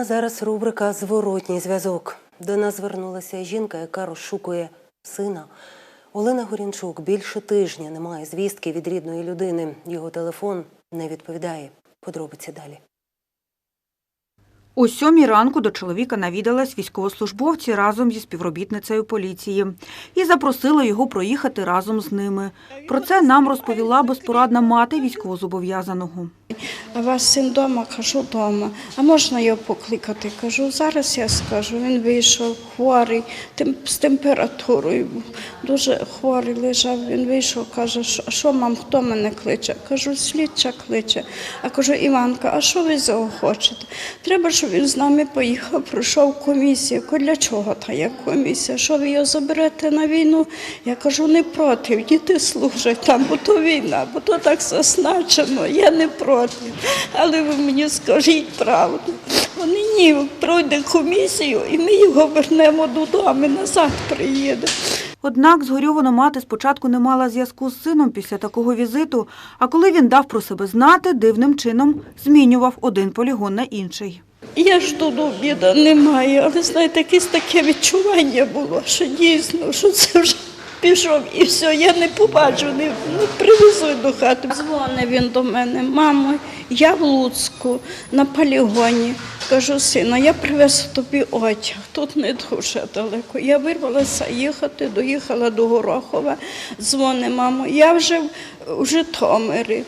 А зараз рубрика Зворотній зв'язок. До нас звернулася жінка, яка розшукує сина. Олена Горінчук більше тижня не має звістки від рідної людини. Його телефон не відповідає. Подробиці далі. О сьомій ранку до чоловіка навідались військовослужбовці разом зі співробітницею поліції і запросили його проїхати разом з ними. Про це нам розповіла безпорадна мати військовозобов'язаного. А ваш син вдома? Кажу, вдома. А можна його покликати? Кажу, зараз я скажу. Він вийшов хворий, з температурою. Дуже хворий лежав. Він вийшов, каже, а що мам, хто мене кличе? Кажу, слідча кличе. А кажу, Іванка, а що ви з цього хочете? Треба, щоб він з нами поїхав, пройшов комісію. Для чого та як комісія? Що ви його заберете на війну? Я кажу, не проти, діти служать там, бо то війна, бо то так зазначено, я не проти. Але ви мені скажіть правду. Ні, пройде комісію, і ми його вернемо додому, назад приїде. Однак згорьована мати спочатку не мала зв'язку з сином після такого візиту, а коли він дав про себе знати, дивним чином змінював один полігон на інший. Я ж до обіду немає, але знаєте, якесь таке відчування було, що дійсно, що це вже пішов і все, я не побачу, не, не привезу до хати. Дзвонив він до мене, мамо, я в Луцьку на полігоні. Кажу, сина, я привез тобі одяг, тут не дуже далеко. Я вирвалася їхати, доїхала до Горохова. Дзвони, мамо, я вже в- Житомирі.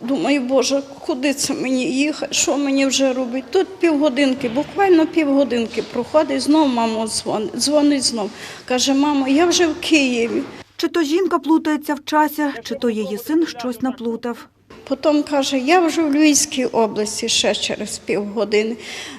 Думаю, Боже, куди це мені їхати? Що мені вже робити? Тут півгодинки, буквально півгодинки проходить, знов мамо дзвонить, дзвонить знов. Каже, мамо, я вже в Києві. Чи то жінка плутається в часі, чи то її син щось наплутав. Потім каже, я вже в Львівській області ще через півгодини.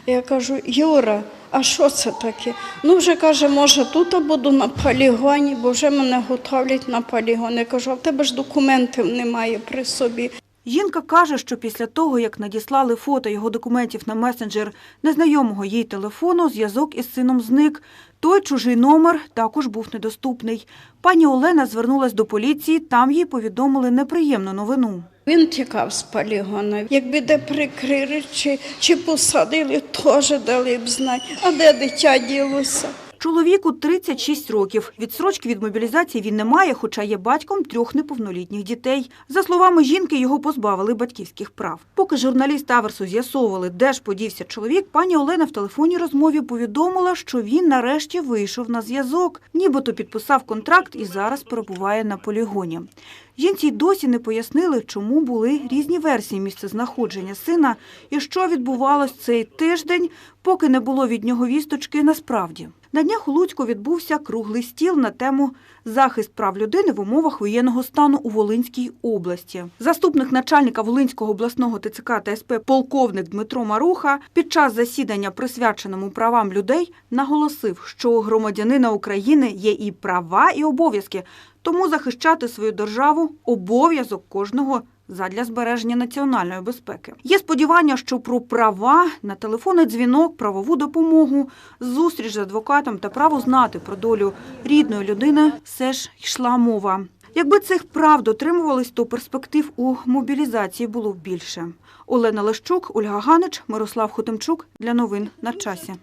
Я кажу, Юра, а що це таке? Ну, вже каже, може, тут буду на полігоні, бо вже мене готовлять на полігон. Я кажу, а в тебе ж документів немає при собі. Жінка каже, що після того, як надіслали фото його документів на месенджер незнайомого їй телефону, зв'язок із сином зник. Той чужий номер також був недоступний. Пані Олена звернулась до поліції, там їй повідомили неприємну новину. Він тікав з полігону. Якби де прикрили чи, чи посадили, теж дали б знати. А де дитя ділося? Чоловіку 36 років. Відсрочки від мобілізації він не має, хоча є батьком трьох неповнолітніх дітей. За словами жінки, його позбавили батьківських прав. Поки журналісти Аверсу з'ясовували, де ж подівся чоловік, пані Олена в телефонній розмові повідомила, що він нарешті вийшов на зв'язок, нібито підписав контракт і зараз перебуває на полігоні. Жінці й досі не пояснили, чому були різні версії місцезнаходження сина і що відбувалось цей тиждень, поки не було від нього вісточки насправді. На днях у Луцьку відбувся круглий стіл на тему захист прав людини в умовах воєнного стану у Волинській області. Заступник начальника Волинського обласного ТЦК та СП полковник Дмитро Маруха під час засідання, присвяченому правам людей, наголосив, що у громадянина України є і права, і обов'язки, тому захищати свою державу обов'язок кожного задля збереження національної безпеки. Є сподівання, що про права на телефонний дзвінок, правову допомогу, зустріч з адвокатом та право знати про долю рідної людини все ж йшла мова. Якби цих прав дотримувались, то перспектив у мобілізації було б більше. Олена Лещук, Ольга Ганич, Мирослав Хотимчук для новин на часі.